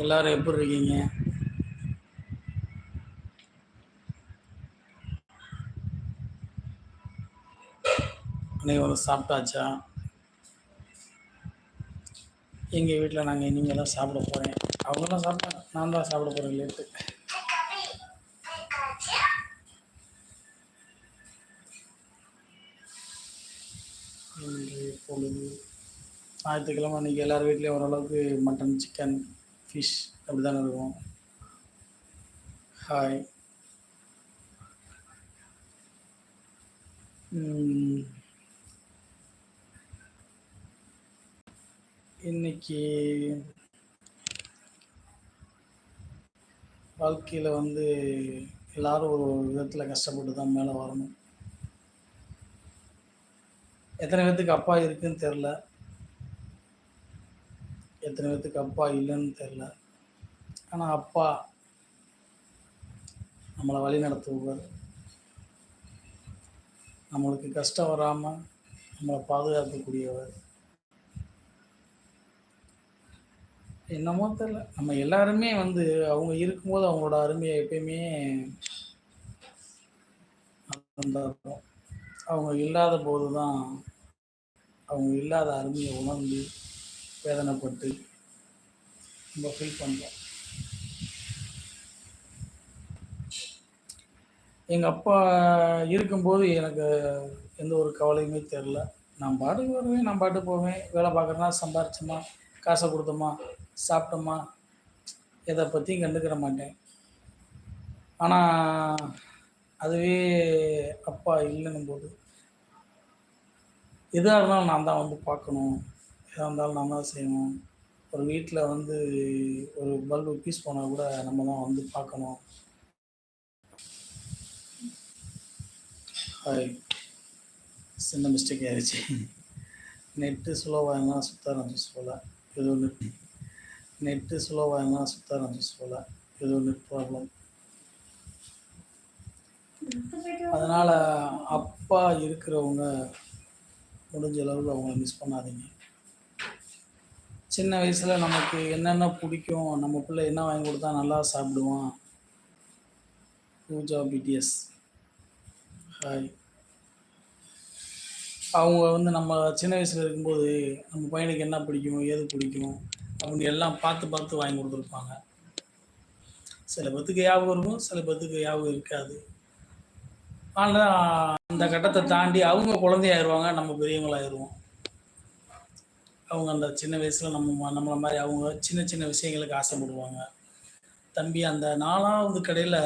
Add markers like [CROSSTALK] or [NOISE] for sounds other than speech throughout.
எல்லாரும் எப்படி இருக்கீங்க? அனைவரும் சாப்பிட்டாச்சா? எங்கள் வீட்டில் நாங்கள் இனிமேல் தான் சாப்பிட போகிறேன் அவங்களாம் சாப்பிட்டாங்க. நான் தான் சாப்பிட போகிறேன் லேட்டு. இன்று பொழுது ஞாயிற்றுக்கிழமை அன்றைக்கி எல்லார் வீட்லேயும் ஓரளவுக்கு மட்டன் சிக்கன் ஃபிஷ் அப்படி தானே இருக்கும் ஹாய் இன்னைக்கு வாழ்க்கையில் வந்து எல்லாரும் ஒரு விதத்தில் கஷ்டப்பட்டு தான் மேலே வரணும். எத்தனை பேர்த்துக்கு அப்பா இருக்குன்னு தெரில எத்தனை பேர்த்துக்கு அப்பா இல்லைன்னு தெரில ஆனால் அப்பா நம்மளை வழி நடத்துவார் நம்மளுக்கு கஷ்டம் வராமல் நம்மளை பாதுகாக்கக்கூடியவர். என்னமோ தெரில நம்ம எல்லாருமே வந்து அவங்க இருக்கும்போது அவங்களோட அருமையை எப்பயுமே அவங்க இல்லாத போது தான் அவங்க இல்லாத அருமையை உணர்ந்து வேதனைப்பட்டு ரொம்ப ஃபீல் பண்ணுறோம் எங்கள் அப்பா இருக்கும்போது எனக்கு எந்த ஒரு கவலையுமே தெரில நான் பாட்டுக்கு வருவேன் நான் பாட்டுக்கு போவேன். வேலை பார்க்குறேன்னா சம்பாரிச்சோமா காசை கொடுத்தோமா சாப்பிட்டோமா எதை பற்றியும் கண்டுக்கிற மாட்டேன். ஆனால் அதுவே அப்பா இல்லைன்னும் போது எதாக இருந்தாலும் நான் தான் வந்து பார்க்கணும். எதாக இருந்தாலும் நம்ம தான் செய்யணும். ஒரு வீட்டில் வந்து ஒரு பல்பு பீஸ் போனால் கூட நம்ம தான் வந்து பார்க்கணும். ஹாய் சின்ன மிஸ்டேக் ஆயிடுச்சு நெட்டு ஸ்லோவாக இருந்தால் சுத்தாரம் போல். ஏதோ நெட் நெட்டு ஸ்லோவாக இருந்தால் சுத்தாரம் போல். ஏதோ நெட் ப்ராப்ளம் அதனால் அப்பா இருக்கிறவங்க முடிஞ்ச அளவுக்கு அவங்கள மிஸ் பண்ணாதீங்க. சின்ன வயசில் நமக்கு என்னென்ன பிடிக்கும் நம்ம பிள்ளை என்ன வாங்கி கொடுத்தா நல்லா சாப்பிடுவான். பூஜா பிடிஎஸ் ஹாய் அவங்க வந்து நம்ம சின்ன வயசில் இருக்கும்போது நம்ம பையனுக்கு என்ன பிடிக்கும் ஏது பிடிக்கும் அப்படின்னு எல்லாம் பார்த்து பார்த்து வாங்கி கொடுத்துருப்பாங்க. சில பத்துக்கு ஞாபகம் இருக்கும் சில பேத்துக்கு ஞாபகம் இருக்காது. ஆனால் அந்த கட்டத்தை தாண்டி அவங்க குழந்தையாயிருவாங்க நம்ம பெரியவங்களாயிருவோம். அவங்க அந்த சின்ன வயசில் நம்ம நம்மளை மாதிரி அவங்க சின்ன சின்ன விஷயங்களுக்கு ஆசைப்படுவாங்க. தம்பி அந்த நாலாவது கடையில்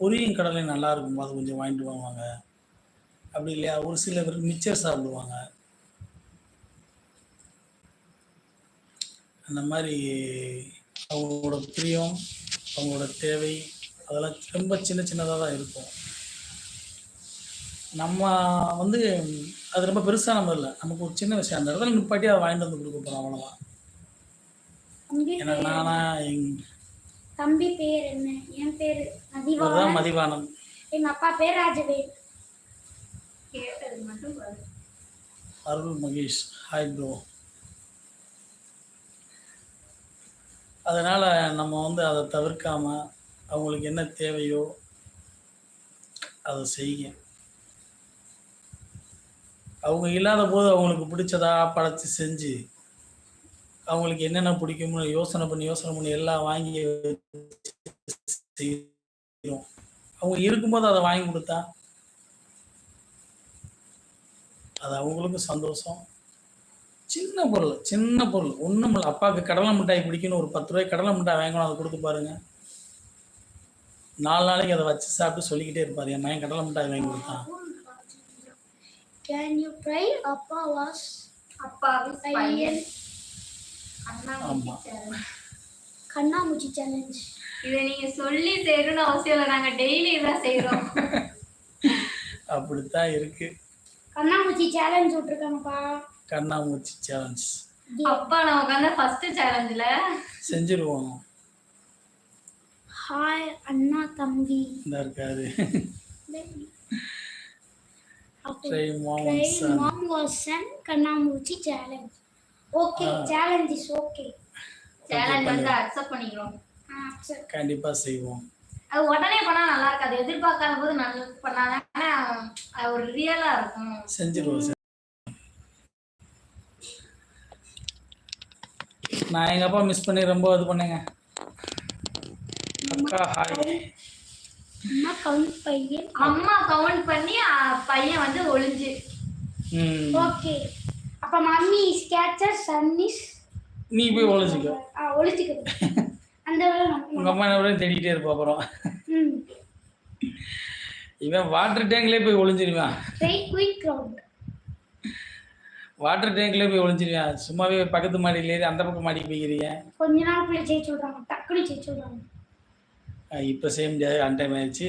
பொரியும் கடலை நல்லா இருக்கும் அது கொஞ்சம் வாங்கிட்டு வாங்குவாங்க அப்படி இல்லையா? ஒரு சில பேர் மிச்சர் சாப்பிடுவாங்க. அந்த மாதிரி அவங்களோட பிரியம் அவங்களோட தேவை அதெல்லாம் ரொம்ப சின்ன சின்னதாக தான் இருக்கும். நம்ம வந்து அது ரொம்ப பெருசாக நம்ம இல்லை. நமக்கு ஒரு சின்ன விஷயம் அந்த இடத்துல நிப்பாட்டி அதை வாங்கிட்டு வந்து கொடுக்க போகிறோம் அவ்வளோதான் பேர் நானா எங் தம்பி பேர் என்ன? என் பேர் மதிவாணன் மதிவானம் எங்க அப்பா பேர் ராஜவேல். கேட்டது மட்டும் பாரு. அருள் மகேஷ். ஹாய் ப்ரோ அதனால் நம்ம வந்து அதை தவிர்க்காம அவங்களுக்கு என்ன தேவையோ அதை செய்யுங்க. அவங்க இல்லாத போது அவங்களுக்கு பிடிச்சதா படைச்சு செஞ்சு அவங்களுக்கு என்னென்ன பிடிக்கும்னு யோசனை பண்ணி யோசனை பண்ணி எல்லாம் வாங்கி செய்யணும். அவங்க இருக்கும்போது அதை வாங்கி கொடுத்தா அது அவங்களுக்கும் சந்தோஷம். சின்ன பொருள் சின்ன பொருள். ஒன்றும் இல்லை. அப்பாவுக்கு கடலை மிட்டாய் பிடிக்குன்னு ஒரு பத்து ரூபாய் கடலை மிட்டாய் வாங்கணும் அதை கொடுத்து பாருங்க. நாலு நாளைக்கு அதை வச்சு சாப்பிட்டு சொல்லிக்கிட்டே இருப்பார். என் மயன் கடலை மிட்டாய் வாங்கி கொடுத்தான். கேன் யூ ட்ரை அப்பா வாஸ் அப்பாவின் பையன் பையன் அண்ணாமூச்சி ஆமா. challenge. கண்ணாமூச்சி சேலஞ்ச் இதை நீங்க சொல்லி செய்யணும்னு அவசியம் இல்லை. நாங்க டெய்லி இதான் செய்யறோம் [LAUGHS] அப்படித்தான் இருக்கு. கண்ணாமூச்சி சேலஞ்ச் விட்டுருக்காங்கப்பா கண்ணாமூச்சி சேலஞ்ச் அப்பா நமக்கு வந்து ஃபர்ஸ்ட் சேலஞ்சில் செஞ்சிருவோம். ஹாய் அண்ணா தம்பி. இந்த இருக்காரு. கண்ணாமூச்சி challenge okay. Challenge is okay challenge வந்து அக்செப்ட் பண்ணிக்கிறோம். ஆ சரி கண்டிப்பா செய்வோம். அது உடனே பண்ணா நல்லா இருக்காது. எதிர்பார்க்காத போது நல்லா பண்ணாதானே அது ஒரு ரியலா இருக்கும். செஞ்சிருவோம் நான் எங்க அப்பா மிஸ் பண்ணி ரொம்ப இது பண்ணேங்க. அக்கா ஹாய் அம்மா கவுண்ட் பையன். அம்மா கவுண்ட் பண்ணி பையன் வந்து ஒளிஞ்சு. ஓகே அப்ப mummy is catcher son is நீ போய் ஒழிச்சிக்கோ ஆ ஒழிச்சுக்கிறது அந்த உங்க அம்மா என்ன தேடிக்கிட்டே இருப்பா அப்புறம். இவன் வாட்டர் டேங்க்லேயே போய் ஒளிஞ்சிருவான். வாட்டர் டேங்க்லேயே போய் ஒளிஞ்சிருவான். சும்மாவே பக்கத்து மாடியில ஏறி அந்த பக்கம் மாடிக்கு போய்க்கிறீங்க. கொஞ்ச நாளுக்குள்ள ஜெயிச்சு விடுறாங்க. டக்குனு ஜெயிச்சு விடுறாங்க. இப்போ செய்ய முடியாது அன் டைம் ஆயிடுச்சு.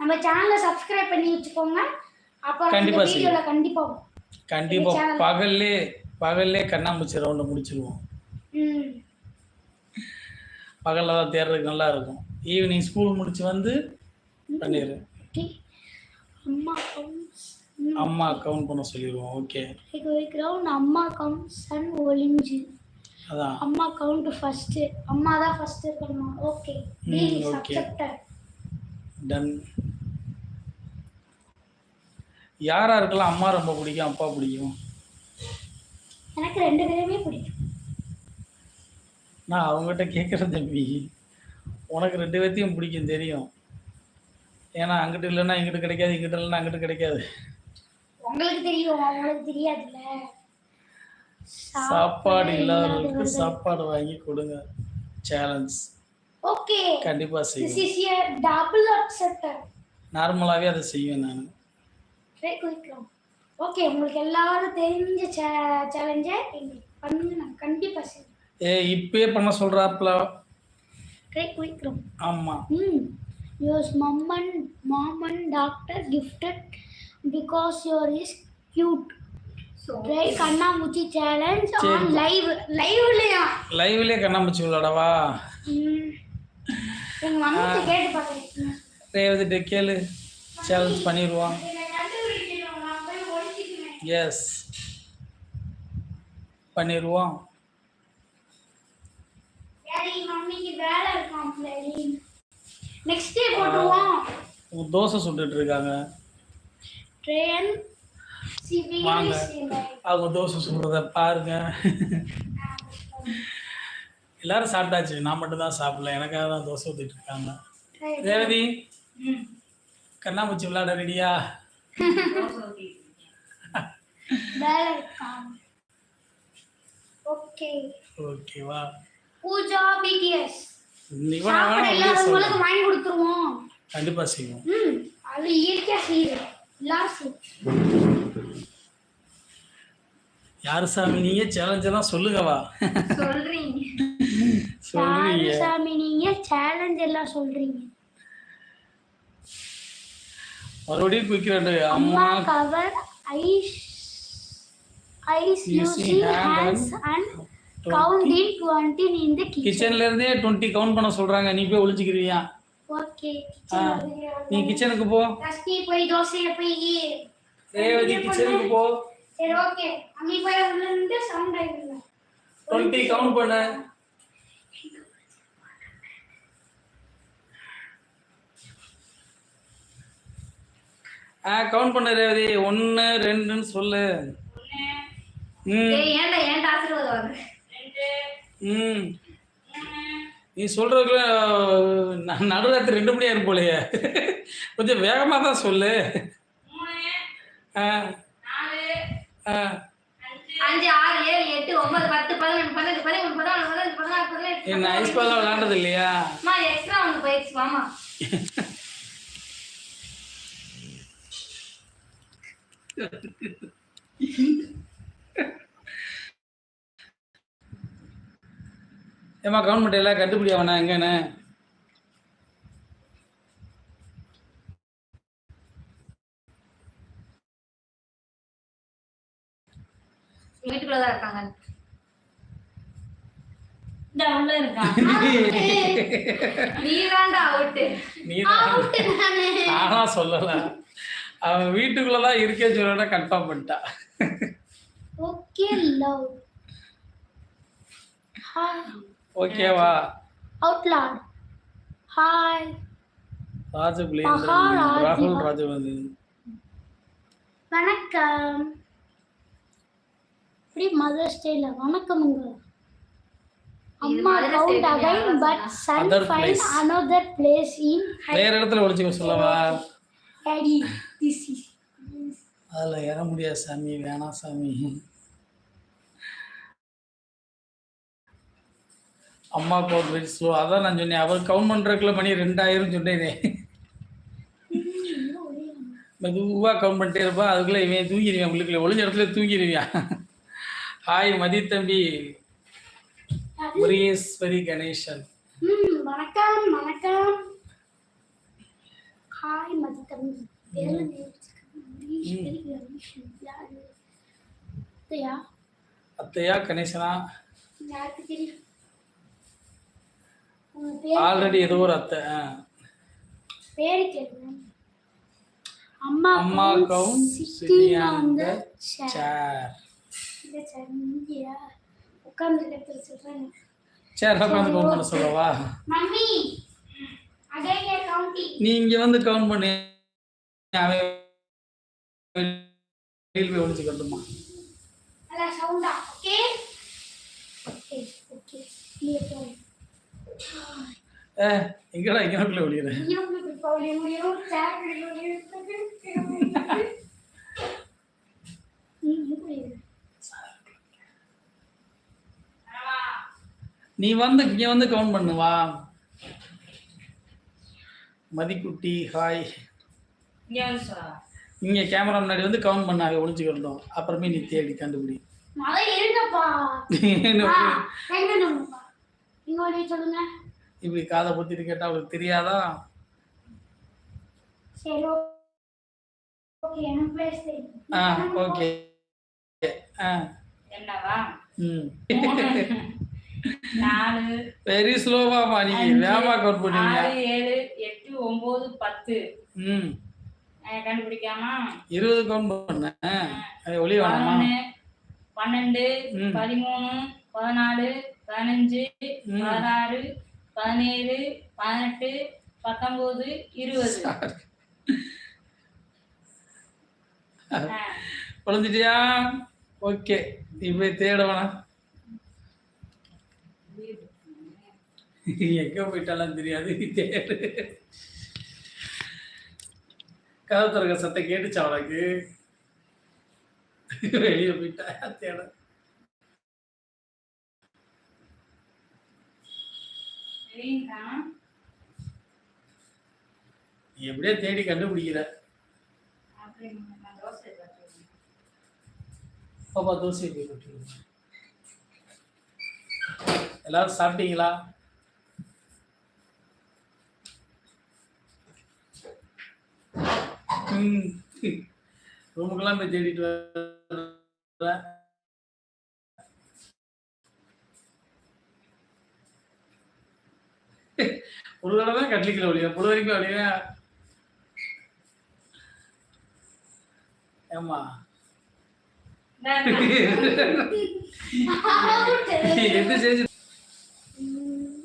நம்ம சேனலை சப்ஸ்கிரைப் பண்ணி வச்சுக்கோங்க. அப்புறம் இந்த கண்டிப்பா வீடியோல கண்டிப்பா வரும். கண்டிப்பா. channel. பகல்லே பகல்லே கண்ணாமூச்சி ரவுண்டை முடிச்சிருவோம். பகலில் தான் தேடுறதுக்கு நல்லா இருக்கும். ஈவினிங் ஸ்கூல் முடிச்சு வந்து பண்ணிடு அம்மா கவுண்ட் பண்ண சொல்லிடுவோம். ஓகே அம்மா கவுண்ட் சன் ஒளிஞ்சு. அதான். அம்மா கவுண்ட் ஃபர்ஸ்ட் அம்மா தான் ஃபர்ஸ்ட் இருக்கணும்? Okay okay. அக்செப்டட் டன் யாரா இருக்கலாம் அம்மா ரொம்ப பிடிக்கும் அப்பா பிடிக்கும்? எனக்கு ரெண்டு பேருமே பிடிக்கும். நான் அவங்ககிட்ட கேட்குறேன் தம்பி. உனக்கு ரெண்டு பேர்த்தையும் பிடிக்கும் தெரியும். ஏன்னா அங்கிட்டு இல்லைன்னா இங்கிட்டு கிடைக்காது இங்கிட்டு இல்லைன்னா அங்கிட்டு கிடைக்காது. உங்களுக்கு தெரியும் அவங்களுக்கு தெரியாதுல்ல. சாப்பாடு இல்லாதவர்களுக்கு சாப்பாடு வாங்கி கொடுங்க. Challenge okay. கண்டிப்பாக திஸ் செய்வேன் இஸ் எ டபுள் அக்செப்டட் நார்மலாகவே அதை செய்வேன் நான். ட்ரை குயிக் ரவுண்ட் ஓகே உங்களுக்கு எல்லாரும் தெரிஞ்ச சேலஞ்சை எங்களுக்கு பண்ணுங்க. நான் கண்டிப்பா செய்வேன் ஏ இப்பயே பண்ண சொல்கிறாப்புல ட்ரை குயிக் ரவுண்ட் ஆமாம் Hmm. Yours mom and mom and doctor gifted because கண்ணாமூச்சி சேலஞ்ச். ஆன் லைவ் லைவ்லயா லைவ்லேயே கண்ணாமூச்சி விளாடவா எங்க மம்மி கேட்டு பாக்குறேன் ரேவதிட்ட கேளு. சேலஞ்ச் பண்ணிடுவான் எஸ் பண்ணிடுவோம். நெக்ஸ்ட் டே போட்டுருவோம். தோசை சுட்டுட்டு இருக்காங்க. ட்ரெயின் வாங்க. அவங்க தோசை சுடுறத பாருங்க. எல்லாரும் சாப்பிட்டாச்சு. நான் மட்டும் தான் சாப்பிடல. எனக்காக தான் தோசை ஊற்றிட்டு இருக்காங்க. ரேவதி கண்ணாமூச்சி விளையாட ரெடியா? ஓகே. ஓகேவா பூஜா பிடிஎஸ் இவனை வாங்கி கொடுத்துருவோம். கண்டிப்பாக செய்வோம். அது இயற்கையா செய்யுது. எல்லாரும் செய்யும். யாரு சாமி நீங்க சேலஞ்ச் எல்லாம் சொல்லுங்கவா சொல்றீங்க. சொல்றீங்க. சாமி நீங்க சேலஞ்ச் எல்லாம் சொல்றீங்க. மறுபடியும் குயிக்கிறேன் அம்மா. Cover eyes eyes hand hands and count in twenty in the kitchen கிச்சன்ல இருந்தே டுவெண்ட்டி கவுண்ட் பண்ண சொல்றாங்க. நீ போய் ஒளிஞ்சுக்கிறியா? ஓகே நீ கிச்சனுக்கு போ. போய் தோசையை போய் ரேவதி கிச்சனுக்கு போ. சரி ஓகே அம்மி போய் உள்ள இருந்து சவுண்ட் ஆயிடுங்க டுவெண்ட்டி கவுண்ட் பண்ணு. ஆ கவுண்ட் பண்ணு ரேவதி. ஒன்று ரெண்டுன்னு சொல்லு. ம். ஏய் ஏன்டா ஏன்டா ஆசீர்வாதம் வாங்க ம். நீ சொல்றதுக்குள்ள ந- நடுராத்திரி ரெண்டு மணி ஆயிரும் போலயே. கொஞ்சம் வேகமாக தான் சொல்லு ஆ. அஞ்சு ஆறு ஏழு எட்டு ஒன்பது பத்து பதினொன்று பன்னெண்டு பதிமூணு பதினாலு பதினஞ்சு பதினாறு பதினெட்டு என்ன ஐஸ் விளையாண்டது இல்லையா அம்மா எக்ஸ்ட்ரா ஒன்று போயிடுச்சு மாமா. ஏமா கவர்மெண்ட் எல்லாம் கண்டுபிடி அவனா எங்கன்னு வீட்டுக்குள்ள தான். இருக்காங்க அவன் வீட்டுக்குள்ளதான் இருக்கே சொல்ல கன்ஃபார்ம் பண்ணிட்டா. ஓகே லவ் ஹாய் ஓகேவா அவுட்லாட் ஹாய் மகாராஜா. ராகுல் ராஜவர்தன் வணக்கம். இப்படி மதர்ஸ் டேல வணக்கமுங்க அம்மா count again but son place. Another place in வேற இடத்துல ஒழிச்சுக்க சொல்லவா? ஹைடி திஸ் இஸ் அதில் ஏற முடியாது சாமி வேணாம் சாமி. அம்மா கவுண்ட் வெரி ஸ்லோ அதான் நான் சொன்னேன் அவர் கவுண்ட் பண்ணுறதுக்குள்ள மணி ரெண்டாயிரம் சொன்னேனே. [LAUGHS] மெதுவாக கவுண்ட் பண்ணிட்டே இருப்பான் அதுக்குள்ளே இவன் தூங்கிடுவான் உள்ளுக்குள்ள ஒளிஞ்ச இடத்துல தூங்கிடுவான். ஹாய் மதி தம்பி முருகேஸ்வரி கணேசன். வணக்கம் வணக்கம். ஹாய் மதி தம்பி அத்தையா? கணேசனா? ஆல்ரெடி ஏதோ ஒரு அத்தை. பேரு கேளுங்க. அம்மா அம்மா count sitting on the chair chair இந்த சேர் இங்கயா உட்கார்ந்து இடத்துல சொல்றேன். சேர் உட்காந்து கவுண்ட் பண்ண சொல்லவா மம்மி நீ இங்க வந்து கவுண்ட் பண்ணு. அவன் வெளியில் போய் ஒழிச்சுக்கட்டுமா ஏ எங்கடா [LAUGHS] இங்கனக்குள்ள நீ வந்து இங்க வந்து கவுண்ட் பண்ணு வா. மதிக்குட்டி ஹாய் இங்க கேமரா முன்னாடி வந்து கவுண்ட் பண்ணாங்க ஒழிச்சுக்கிட்டோம் அப்புறமே நீ தேடி கண்டுபிடி. [LAUGHS] இப்படி காதை பொத்திட்டு கேட்டா அவளுக்கு தெரியாதா? ஓகே ஆ ஓகே. ஆ. என்னவா? ம். வெரி நீங்க. அஞ்சு, வேகமா கவுண்ட் பண்ணுவீங்க ஆறு ஏழு எட்டு ஒன்பது பத்து. ம். கண்டுபிடிக்காமா? இருபது கவுண்ட் பண்ண. அது ஒளி வேணாமா? பன்னெண்டு. பதிமூணு பதினாலு பதினஞ்சு. பதினாறு பதினேழு பதினெட்டு பத்தொன்பது இருபது. குழந்தைட்டியா? ஓகே. இப்போ தேட வேணாம். எங்க போயிட்டாலும் தெரியாது தேடு. கதவு திறக்க சத்தம் கேட்டுச்சா அவளுக்கு வெளியே போயிட்டா தேட. எப்படியே தேடி கண்டுபிடிக்கிற. பாப்பா தோசை போய் எல்லாரும் சாப்பிட்டீங்களா? ரூமுக்கெல்லாம் போய் தேடிட்டு வர ஒரு தடவை தான் கட்லிக்கில் ஒழியா பொழு வரைக்கும் ஒழியா ஏம்மா? எந்த [LAUGHS] ஸ்டேஜ் ம்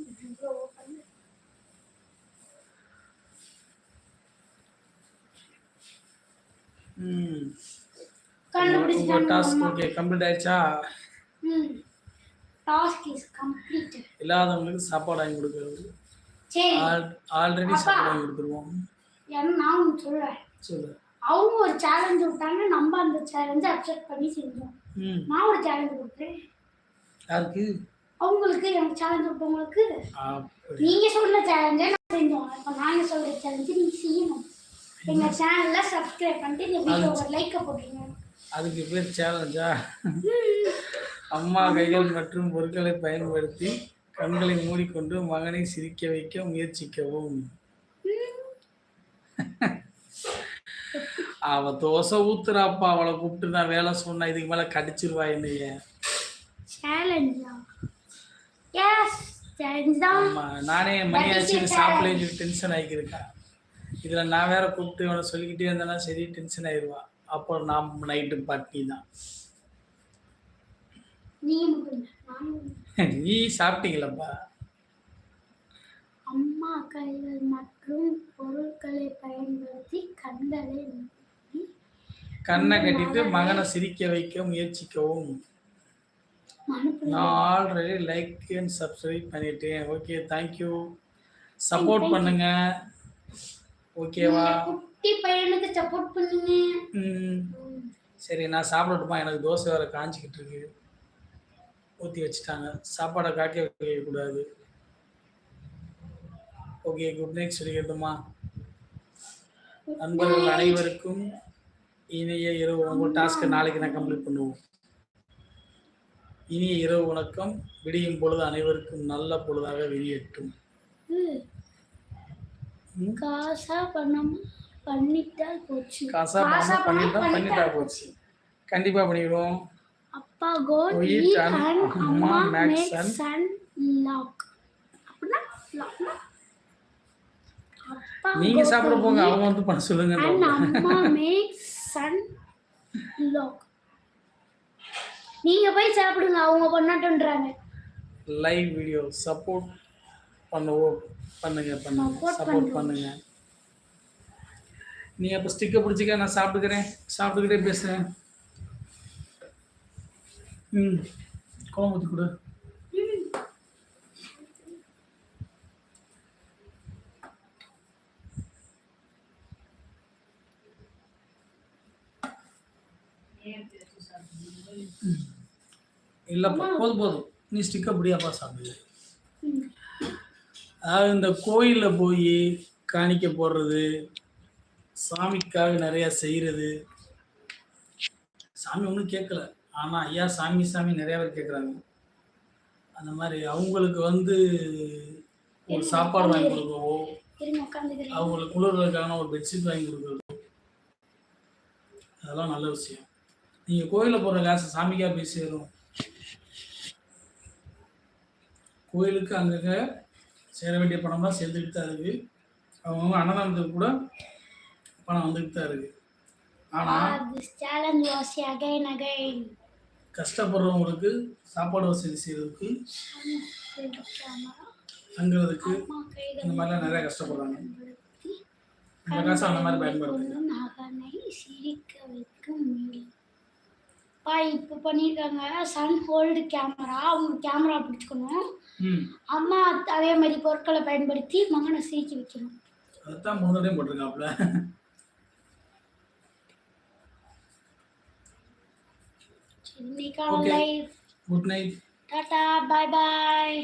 உங்க டாஸ்க் ஓகே கம்ப்ளீட் ஆயிடுச்சா? ம். டாஸ்க் இஸ் கம்ப்ளீட்டட் இல்லாதவங்களுக்கு சாப்பாடு வாங்கி கொடுக்கறது. சரி. ஆல்ரெடி. சாப்பாடு வாங்கி கொடுத்துருவோம். ஏன்னா நான் சொல்றேன். சொல்லு. அவங்க ஒரு சேலஞ்ச் விட்டாங்க நம்ம அந்த சேலஞ்சை அக்செப்ட் பண்ணி செஞ்சோம். நான் ஒரு சேலஞ்ச் கொடுக்குறேன் யாருக்கு? அவங்களுக்கு எனக்கு சேலஞ்ச் விட்டவங்களுக்கு. நீங்க சொன்ன சேலஞ்சை நான் செஞ்சோம். இப்போ நாங்க சொல்ற சேலஞ்சு நீங்க செய்யணும். எங்க சேனல்ல சப்ஸ்கிரைப் பண்ணிட்டு இந்த வீடியோ ஒரு லைக்க போட்டுருங்க அதுக்கு பேர் சேலஞ்சா அம்மா கைகள் மற்றும் பொருட்களை பயன்படுத்தி கண்களை மூடிக்கொண்டு மகனை சிரிக்க வைக்க முயற்சிக்கவும். [LAUGHS] அவ தோசை ஊத்துறாப்பா அவளை கூப்பிட்டு நான் வேலை சொன்னா இதுக்கு மேல கடிச்சிருவா என்னைய. நானே மணி ஆச்சு சாப்பிடலன்னு டென்ஷன் ஆகியிருக்கேன் இதுல நான் வேற கூப்பிட்டு இவனை சொல்லிக்கிட்டே இருந்தேன்னா சரி டென்ஷன் ஆயிடுவா. அப்புறம் நான் நைட்டு பட்னி தான். நீ [LAUGHS] சாப்பிட்டீங்களப்பா? அம்மா கைகள் மற்றும் பொருட்களை பயன்படுத்தி கண்களை கண்ணை கட்டிட்டு மகனை சிரிக்க வைக்க முயற்சிக்கவும். நான் ஆல்ரெடி லைக் அண்ட் சப்ஸ்கிரைப் பண்ணிட்டேன். ஓகே தேங்க்யூ சப்போர்ட் பண்ணுங்க. ஓகேவா? குட்டி பையனுக்கு சப்போர்ட் பண்ணுங்க. சரி நான் சாப்பிடட்டுமா? எனக்கு தோசை வேற காஞ்சிக்கிட்டு இருக்கு. ஊற்றி வச்சுட்டாங்க. சாப்பாடை காட்டி வைக்கக்கூடாது ஓகே குட் நைட் சொல்லிக்கட்டுமா? நண்பர்கள் அனைவருக்கும் இனிய இரவு உங்கள் டாஸ்க்கை நாளைக்கு நான் கம்ப்ளீட் பண்ணுவோம். இனிய இரவு வணக்கம். விடியும் பொழுது அனைவருக்கும் நல்ல பொழுதாக வெளியேற்றும். காசா பண்ணாம பண்ணிட்டால் போச்சு. காசா பணமா பண்ணிட்டா பண்ணிட்டா போச்சு. கண்டிப்பாக பண்ணிடுவோம். அப்பா கோட் ஈட் அண்ட் அம்மா மேக் சன் லாக் அப்படின்னா லாக்னா நீங்க சாப்பிட போங்க அவங்க வந்து பண்ண சொல்லுங்க அண்ட் அம்மா மேக் சன் லாக் நீங்க போய் சாப்பிடுங்க அவங்க பண்ணட்டுன்றாங்க. லைவ் வீடியோ சப்போர்ட் பண்ணுவோம். பண்ணுங்க பண்ணுங்க. சப்போர்ட். பண்ணுங்க. நீ அப்போ ஸ்டிக்கை பிடிச்சிக்க நான் சாப்பிட்டுக்கிறேன். சாப்பிட்டுக்கிட்டே பேசுகிறேன் ம். குழம்பு ஊற்றி கொடு. இல்லைப்பா போதும் போதும். நீ ஸ்டிக்கை பிடியாப்பா சாப்பிடு. ம். அதாவது இந்த கோயிலில் போய் காணிக்க போடுறது சாமிக்காக நிறையா செய்கிறது சாமி ஒன்றும் கேட்கல ஆனால் ஐயா சாமி சாமி நிறையா பேர் கேட்குறாங்க அந்த மாதிரி அவங்களுக்கு வந்து ஒரு சாப்பாடு வாங்கி கொடுக்கவோ அவங்களுக்கு குளிர்களுக்கான ஒரு பெட்ஷீட் வாங்கி கொடுக்குறதோ அதெல்லாம் நல்ல விஷயம். நீங்கள் கோயிலில் போடுற காசு சாமிக்காக போய் சேரும். கோயிலுக்கு அங்கங்கே சேர வேண்டிய பணம்லாம் சேர்ந்துக்கிட்டு தான் இருக்குது அவங்கவுங்க அன்னதானத்துக்கு கூட பணம் வந்துக்கிட்டு தான் இருக்குது ஆனால் கஷ்டப்படுறவங்களுக்கு சாப்பாடு வசதி செய்கிறதுக்கு தங்குறதுக்கு இந்த மாதிரிலாம் நிறைய கஷ்டப்படுறாங்க. இந்த காசு அந்த மாதிரி பயன்படுது மகனை சிரிக்க வைக்கும் மீன். பா இப்போ பண்ணியிருக்காங்க சன் ஹோல்டு கேமரா. அவங்க கேமரா பிடிச்சுக்கணும். அம்மா அதே மாதிரி பொருட்களை பயன்படுத்தி மகனை சிரிக்க வைக்கணும். அதுதான் மூணு தடவையும் போட்டிருக்காப்புல. இன்னைக்கான. Live good night tata bye bye